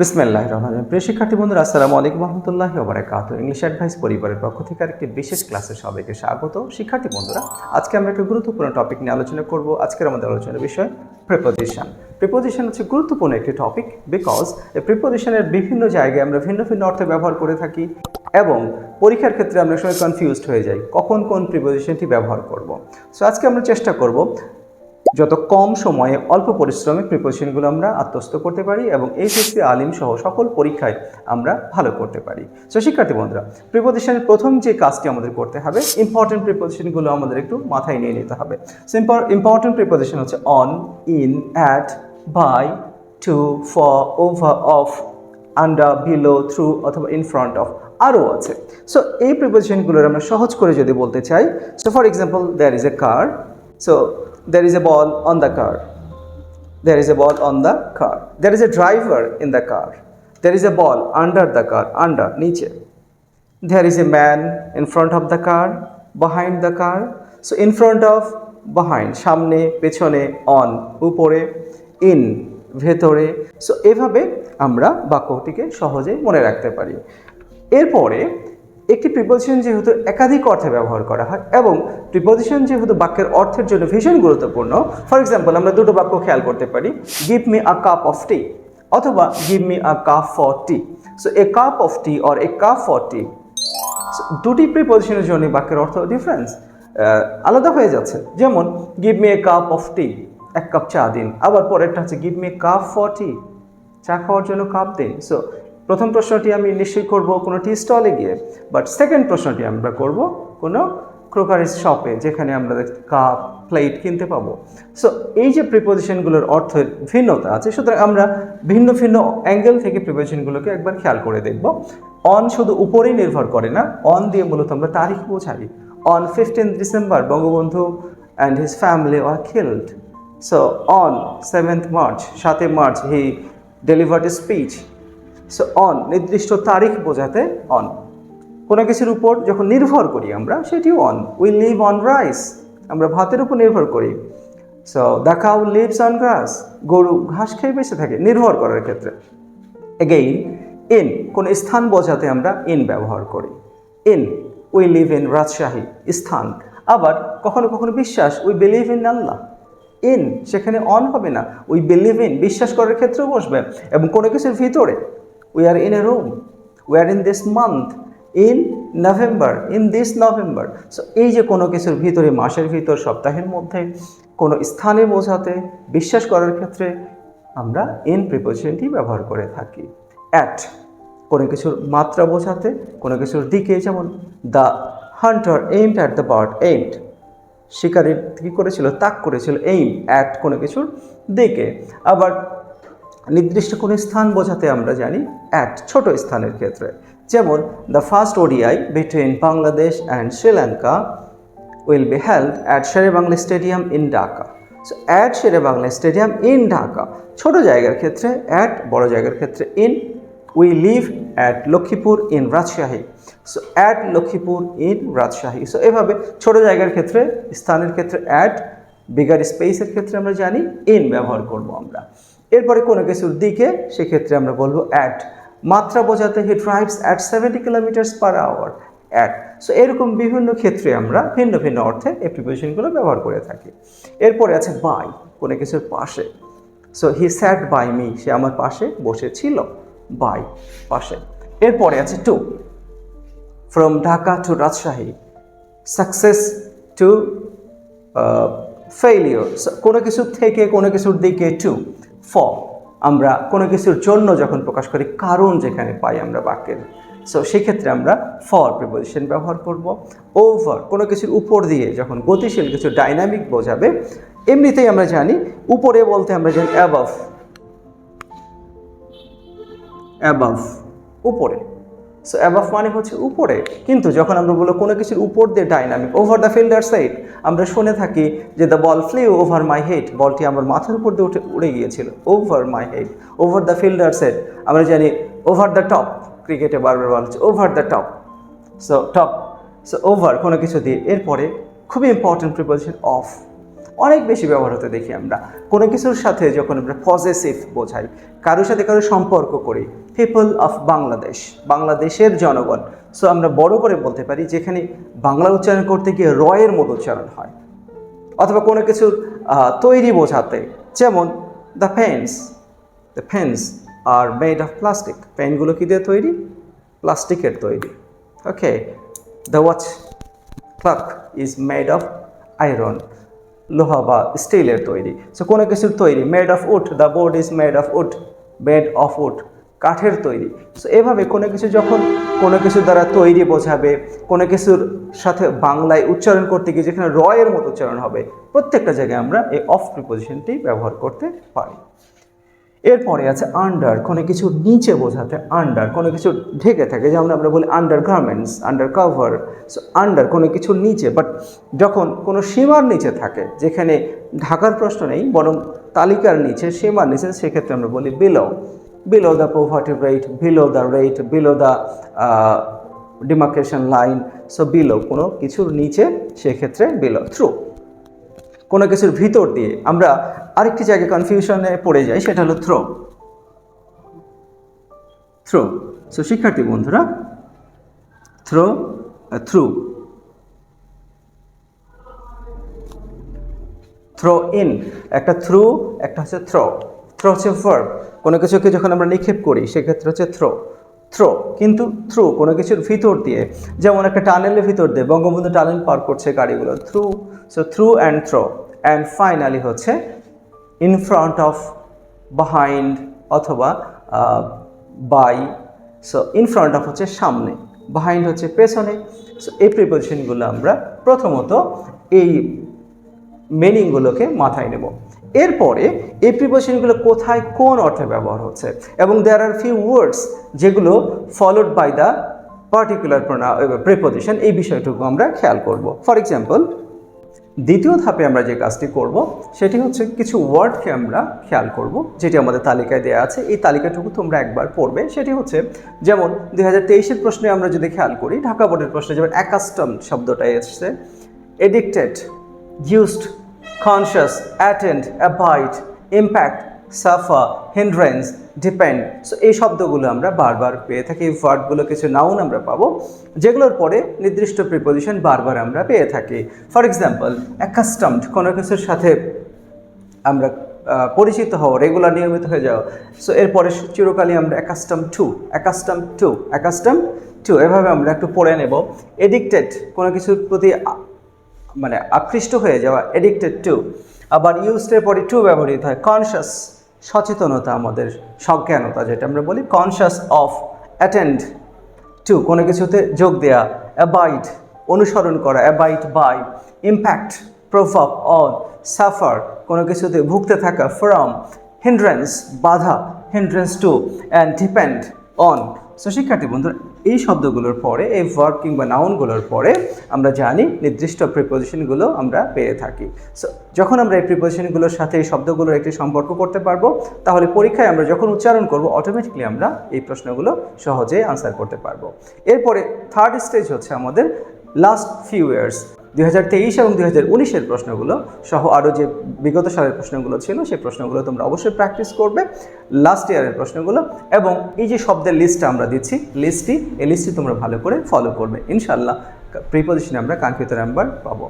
বিসমিল্লাহ রহমান রহিম। প্রিয় শিক্ষার্থী বন্ধুরা, আসসালামু আলাইকুম রহমতুল্লাহ ওবরাকাত ইংলিশ অ্যাডভাইস পরিবারের পক্ষ থেকে আরেকটি বিশেষ ক্লাসে সবাইকে স্বাগত। শিক্ষার্থী বন্ধুরা, আজকে আমরা একটা গুরুত্বপূর্ণ টপিক নিয়ে আলোচনা করব। আজকের আমাদের আলোচনার বিষয় প্রিপোজিশন প্রিপোজিশন হচ্ছে গুরুত্বপূর্ণ একটি টপিক বিকজ প্রিপোজিশনের বিভিন্ন জায়গায় আমরা ভিন্ন ভিন্ন অর্থে ব্যবহার করে থাকি এবং পরীক্ষার ক্ষেত্রে আমরা সময় কনফিউজড হয়ে যাই, কখন কোন প্রিপোজিশনটি ব্যবহার করব। সো আজকে আমরা চেষ্টা করব যত কম সময়ে অল্প পরিশ্রমে প্রিপারেশনগুলো আমরা আত্মস্থ করতে পারি এবং এইচএসসি আলিম সহ সকল পরীক্ষায় আমরা ভালো করতে পারি। সো শিক্ষার্থী বন্ধুরা প্রিপোজিশনের প্রথম যে কাজটি আমাদের করতে হবে ইম্পর্টেন্ট প্রিপোজিশনগুলো আমাদের একটু মাথায় নিয়ে নিতে হবে। সিম্পল ইম্পর্টেন্ট প্রিপোজিশন হচ্ছে on in at by to for over of under below through অথবা ইন ফ্রন্ট অফ আরও আছে। সো এই প্রিপোজিশনগুলোর আমরা সহজ করে যদি বলতে চাই so for example there is a car so there is a ball on the car. There is a ball on the car. There is a driver in the car. There is a ball under the car, under, নিচে. There is a man in front of the car, behind the car. So in front of, behind, সামনে, পেছনে, on, উপরে, in, ভেতরে. So এভাবে আমরা বাক্যটিকে সহজে মনে রাখতে পারি এরপরে একটি প্রিপোজিশন যেহেতু একাধিক অর্থে ব্যবহার করা হয় এবং প্রিপোজিশন যেহেতু বাক্যের অর্থের জন্য ভীষণ গুরুত্বপূর্ণ ফর এক্সাম্পল আমরা দুটো বাক্য খেয়াল করতে পারি give me a cup of tea অথবা give me a cup for tea so a cup of tea or a cup for tea দুটি প্রিপোজিশনের জন্য বাক্যের অর্থ ডিফারেন্স আলাদা হয়ে যাচ্ছে। যেমন give me a cup of tea এক কাপ চা দিন, আবার পরেরটা হচ্ছে give me cup for tea চা খাওয়ার জন্য কাপ দিন। সো প্রথম প্রশ্নটি আমি নিশ্চয়ই করব কোনো টি স্টলে গিয়ে বাট সেকেন্ড প্রশ্নটি আমরা করব কোনো ক্রোকারিজ শপে যেখানে আমরা কাপ প্লেট কিনতে পাবো। সো এই যে প্রিপোজিশনগুলোর অর্থের ভিন্নতা আছে, সুতরাং আমরা ভিন্ন ভিন্ন অ্যাঙ্গেল থেকে প্রিপোজিশনগুলোকে একবার খেয়াল করে দেখব। অন শুধু উপরেই নির্ভর করে না অন দিয়ে মূলত আমরা তারিখ বোঝাই। On fifteen December Bangabandhu and his family are killed so on seventh March সাতই March he delivered speech so on নির্দিষ্ট তারিখ বোঝাতে অন কোনো কিছুর উপর যখন নির্ভর করি আমরা, সেটিও on we live on rice আমরা ভাতের উপর নির্ভর করি। So the cow lives on grass গরু ঘাস খেয়ে বেঁচে থাকে, নির্ভর করার ক্ষেত্রে। এগেইন ইন কোন স্থান বোঝাতে আমরা ইন ব্যবহার করি। In we live in Rajshahi, স্থান। আবার কখনো কখনো বিশ্বাস we believe in Allah. In সেখানে অন হবে না। উই বিলিভ ইন বিশ্বাস করার ক্ষেত্রেও বসবে। এবং কোনো কিছুর ভিতরে we are in a room we are in this month in November in this November so এই যে কোনো কিছুর ভিতরে, মাসের ভিতর, সপ্তাহের মধ্যে, কোনো স্থানে বোঝাতে, বিশ্বাস করার ক্ষেত্রে আমরা ইন প্রিপোজিশনটি ব্যবহার করে থাকি। অ্যাট কোনো কিছুর মাত্রা বোঝাতে, কোনো কিছুর দিকে, যেমন the hunter aimed at the bird aimed শিকারি কী করেছিল? তাক করেছিল এইম অ্যাট কোনো কিছুর দিকে। আবার নির্দিষ্ট কোনো স্থান বোঝাতে আমরা জানি অ্যাট ছোট স্থানের ক্ষেত্রে। যেমন the first ODI between Bangladesh and Sri Lanka will be held at Shere Bangla stadium in Dhaka so at Shere Bangla stadium in Dhaka ছোট জায়গার ক্ষেত্রে অ্যাট বড় জায়গার ক্ষেত্রে in we live at Lakshmipur in Rajshahi so at Lakshmipur in Rajshahi so এভাবে ছোট জায়গার ক্ষেত্রে, স্থানের ক্ষেত্রে অ্যাট বিগার স্পেসের ক্ষেত্রে আমরা জানি ইন ব্যবহার করব আমরা। এরপরে কোনো কিছুর দিকে সেক্ষেত্রে আমরা বলব অ্যাট মাত্রা বোঝাতে he drives at seventy kilometres per hour at so এরকম বিভিন্ন ক্ষেত্রে আমরা ভিন্ন ভিন্ন অর্থে এই প্রিপোজিশনগুলো ব্যবহার করে থাকি। এরপরে আছে বাই কোনো কিছুর পাশে। So he sat by me সে আমার পাশে বসেছিল বাই পাশে। এরপরে আছে to from Dhaka to Rajshahi success to failure কোনো কিছুর থেকে, কোনো কিছুর দিকে টু ফ আমরা কোনো কিছুর জন্য যখন প্রকাশ করি, কারণ যেখানে পাই আমরা বাক্যের। সো সেক্ষেত্রে আমরা ফর প্রিপোজিশন ব্যবহার করব। ওভার কোনো কিছুর উপর দিয়ে যখন গতিশীল কিছু ডাইনামিক বোঝাবে, এমনিতেই আমরা জানি উপরে বলতে আমরা জানি অ্যাবাভ অ্যাবাভ উপরে। সো অ্যাবাভ মানে হচ্ছে উপরে। কিন্তু যখন আমরা বলব কোনো কিছুর উপর দিয়ে dynamic over the fielder side আমরা শুনে থাকি যে the ball flew over my head বলটি আমার মাথার উপর দিয়ে উঠে, উড়ে গিয়েছিল। Over my head over the fielder side আমরা জানি ওভার দ্য টপ ক্রিকেটে বারবার বলা হচ্ছে over the top so top so over কোনো কিছু দিয়ে। এরপরে খুবই ইম্পর্টেন্ট প্রিপোজিশন অফ অনেক বেশি ব্যবহার হতে দেখি আমরা। কোনো কিছুর সাথে যখন আমরা পজিটিভ বোঝাই, কারোর সাথে কারও সম্পর্ক করি পিপল অফ বাংলাদেশ বাংলাদেশের জনগণ। সো আমরা বড় করে বলতে পারি যেখানে বাংলা উচ্চারণ করতে গিয়ে রয়ের মতো উচ্চারণ হয়। অথবা কোনো কিছুর তৈরি বোঝাতে, যেমন the pens the pens are made of plastic পেনগুলো কী দিয়ে তৈরি? প্লাস্টিকের তৈরি। Okay the watch clock is made of iron লোহা বা স্টিলের তৈরি। সো কোনো কিছুর তৈরি made of wood the board is made of wood made of wood কাঠের তৈরি। সো এভাবে কোনো কিছু যখন কোনো কিছু দ্বারা তৈরি বোঝাবে, কোনো কিছুর সাথে বাংলায় উচ্চারণ করতে গিয়ে যেখানে রয়ের মতো উচ্চারণ হবে, প্রত্যেকটা জায়গায় আমরা এই অফ প্রিপোজিশনটি ব্যবহার করতে পারি। এরপরে আছে আন্ডার কোনো কিছু নিচে বোঝাতে আন্ডার কোনো কিছু ঢেকে থাকে, যেমন আমরা বলি undergarments under cover so under কোনো কিছুর নিচে বাট যখন কোনো সীমার নিচে থাকে, যেখানে ঢাকার প্রশ্ন নেই, বরং তালিকার নিচে সীমার নিচে, সেক্ষেত্রে আমরা বলি below below the poverty rate below the rate below the demarcation line so below কোনো কিছুর নিচে সেক্ষেত্রে বিলো থ্রু কোনো কিছুর ভিতর দিয়ে আমরা আরেকটি জায়গায় কনফিউশনে পড়ে যাই, সেটা হলো থ্রো থ্রো সো শিক্ষার্থী বন্ধুরা থ্রো থ্রু থ্রো ইন একটা থ্রু একটা হচ্ছে থ্রো থ্রো হচ্ছে ভার্ব কোনো কিছুকে যখন আমরা নিক্ষেপ করি, সেক্ষেত্রে হচ্ছে থ্রো থ্রো কিন্তু থ্রু কোনো কিছুর ভিতর দিয়ে, যেমন একটা টানেলের ভিতর দিয়ে, বঙ্গবন্ধু টানেল পার করছে গাড়িগুলো। Through so through and throw and finally হচ্ছে ইন ফ্রন্ট অফ বাহাইন্ড অথবা by so in front of হচ্ছে সামনে বাহাইন্ড হচ্ছে পেছনে। সো এই প্রিপোজিশনগুলো আমরা প্রথমত এই মিনিংগুলোকে মাথায় নেব। এরপরে এই প্রিপোজিশনগুলো কোথায় কোন অর্থে ব্যবহার হচ্ছে? এবং দেয়ার আর ফিউ ওয়ার্ডস যেগুলো followed by the particular preposition এই বিষয়টুকু আমরা খেয়াল করব। ফর এক্সাম্পল দ্বিতীয় ধাপে আমরা যে কাজটি করব সেটি হচ্ছে কিছু ওয়ার্ডকে আমরা খেয়াল করব যেটি আমাদের তালিকায় দেওয়া আছে। এই তালিকাটুকু তোমরা একবার পড়বে। সেটি হচ্ছে যেমন দুই হাজার তেইশের প্রশ্নে আমরা যদি খেয়াল করি ঢাকা বোর্ডের প্রশ্নে যেমন অ্যাকাস্টম শব্দটা এসছে addicted used, conscious, attend, abide, impact, suffer, hindrance, depend. So এই শব্দগুলো আমরা বারবার পেয়ে থাকি ওয়ার্ডগুলো কিছু নাউন আমরা পাবো যেগুলোর পরে নির্দিষ্ট প্রিপোজিশন বারবার আমরা পেয়ে থাকি। ফর এক্সাম্পল অ্যাকাস্টমড কোনো কিছুর সাথে আমরা পরিচিত হওয়া রেগুলার নিয়মিত হয়ে যাওয়া সো এরপরে চিরকালই আমরা accustom to accustom to accustom to এভাবে আমরা একটু পড়ে নেব। এডিক্টেড কোনো কিছুর প্রতি মানে আকৃষ্ট হয়ে যাওয়া এডিক্টেড টু আবার ইউজের পরে টু ব্যবহৃত হয়। কনশাস সচেতনতা আমাদের সজ্ঞানতা যেটা আমরা বলি কনশাস অফ অ্যাটেন্ড টু কোনো কিছুতে যোগ দেয়া অ্যাবাইড অনুসরণ করা অ্যাবাইড বাই ইম্প্যাক্ট প্রভাব অন সাফার কোনো কিছুতে ভুগতে থাকা ফ্রম হিন্ড্রেন্স বাধা hindrance to and depend on so শিক্ষার্থী বন্ধুরা এই শব্দগুলোর পরে, এই ভার্ব কিংবা নাউনগুলোর পরে আমরা জানি নির্দিষ্ট প্রিপোজিশনগুলো আমরা পেয়ে থাকি। সো যখন আমরা এই প্রিপোজিশনগুলোর সাথে এই শব্দগুলোর একটি সম্পর্ক করতে পারব, তাহলে পরীক্ষায় আমরা যখন উচ্চারণ করব অটোমেটিকলি আমরা এই প্রশ্নগুলো সহজেই আনসার করতে পারব। এরপরে থার্ড স্টেজ হচ্ছে আমাদের লাস্ট ফিউ ইয়ার্স দুই হাজার তেইশ এবং দুই হাজার উনিশের প্রশ্নগুলো সহ আরও যে বিগত সালের প্রশ্নগুলো ছিল সেই প্রশ্নগুলো তোমরা অবশ্যই প্র্যাকটিস করবে লাস্ট ইয়ারের প্রশ্নগুলো এবং এই যে শব্দের লিস্টটা আমরা দিচ্ছি লিস্টটি এই লিস্টটি তোমরা ভালো করে ফলো করবে। ইনশাল্লাহ প্রিপোজিশনে আমরা কাঙ্ক্ষিত নাম্বার পাবো।